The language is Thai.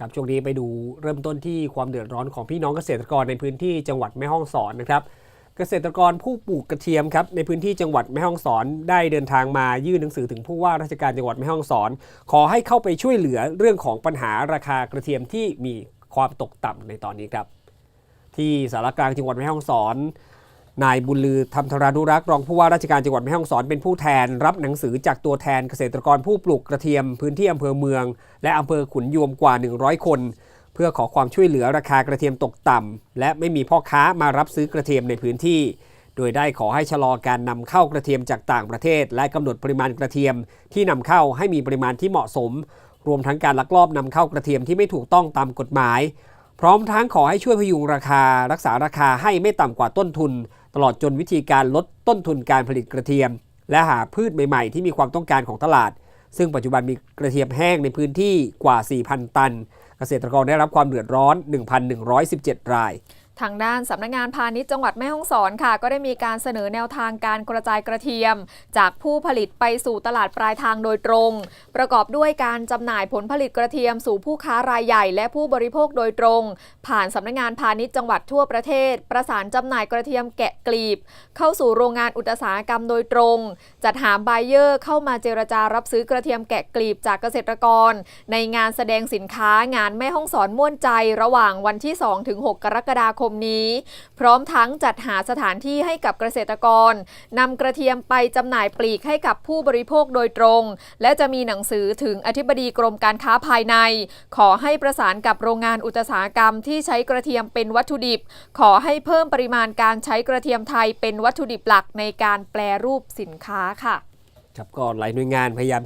ครับช่วงนี้ไปดูเริ่มต้นที่ความเดือดร้อนของพี่น้องเกษตรกรในพื้นที่จังหวัดแม่ฮ่องสอนนะครับ เกษตรกรผู้ปลูกกระเทียมครับในพื้นที่จังหวัดแม่ฮ่องสอนได้เดินทางมายื่นหนังสือถึงผู้ว่าราชการจังหวัดแม่ฮ่องสอน ขอให้เข้าไปช่วยเหลือเรื่องของปัญหาราคากระเทียมที่มีความตกต่ำในตอนนี้ครับ ที่สารกลางจังหวัดแม่ฮ่องสอน นายบุญลือธรรมธรานุรักษ์รองผู้ว่าราชการจังหวัดแม่ฮ่องสอนเป็นผู้แทน รับหนังสือจากตัวแทนเกษตรกรผู้ปลูกกระเทียมพื้นที่อำเภอเมือง และอำเภอขุนยวมกว่า 100 คน เพื่อขอความช่วยเหลือราคากระเทียมตกต่ำและไม่มีพ่อค้ามารับซื้อกระเทียมในพื้นที่ โดยได้ขอให้ชะลอการนำเข้ากระเทียมจากต่างประเทศ และกำหนดปริมาณกระเทียมที่นำเข้าให้มีปริมาณที่เหมาะสม รวมทั้งการลักลอบนำเข้ากระเทียมที่ไม่ถูกต้องตามกฎหมาย พร้อมทั้งขอให้ช่วยพยุงราคา รักษาราคาให้ไม่ต่ำกว่าต้นทุน ตลอดจนวิธีการลดต้นทุนการผลิตกระเทียม และหาพืชใหม่ๆ ที่มีความต้องการของตลาด ซึ่งปัจจุบันมีกระเทียมแห้งในพื้นที่กว่า 4,000 ตัน เกษตรกรได้รับความเดือดร้อน 1,117 ราย ทางด้านสำนักงานพาณิชย์จังหวัดแม่ฮ่องสอนค่ะ ก็ได้มีการเสนอแนวทางการกระจายกระเทียม จากผู้ผลิตไปสู่ตลาดปลายทางโดยตรง ประกอบด้วยการจำหน่ายผลผลิตกระเทียมสู่ผู้ค้ารายใหญ่และผู้บริโภคโดยตรง ผ่านสำนักงานพาณิชย์จังหวัดทั่วประเทศ ประสานจำหน่ายกระเทียมแกะกลีบ เข้าสู่โรงงานอุตสาหกรรมโดยตรง จัดหาไบเออร์เข้ามาเจรจารับซื้อกระเทียมแกะกลีบจากเกษตรกร ในงานแสดงสินค้างานแม่ห้องสอนม่วนใจ ระหว่างวันที่ 2-6 กรกฎาคมมนี้ พร้อมทั้งจัดหาสถานที่ให้กับเกษตรกรนำกระเทียมไปจำหน่ายปลีกให้กับผู้บริโภคโดยตรง และจะมีหนังสือถึงอธิบดีกรมการค้าภายใน ขอให้ประสานกับโรงงานอุตสาหกรรมที่ใช้กระเทียมเป็นวัตถุดิบ ขอให้เพิ่มปริมาณการใช้กระเทียมไทยเป็นวัตถุดิบหลักในการแปลรูปสินค้าค่ะ ครับก็หลายหน่วยงานพยายาม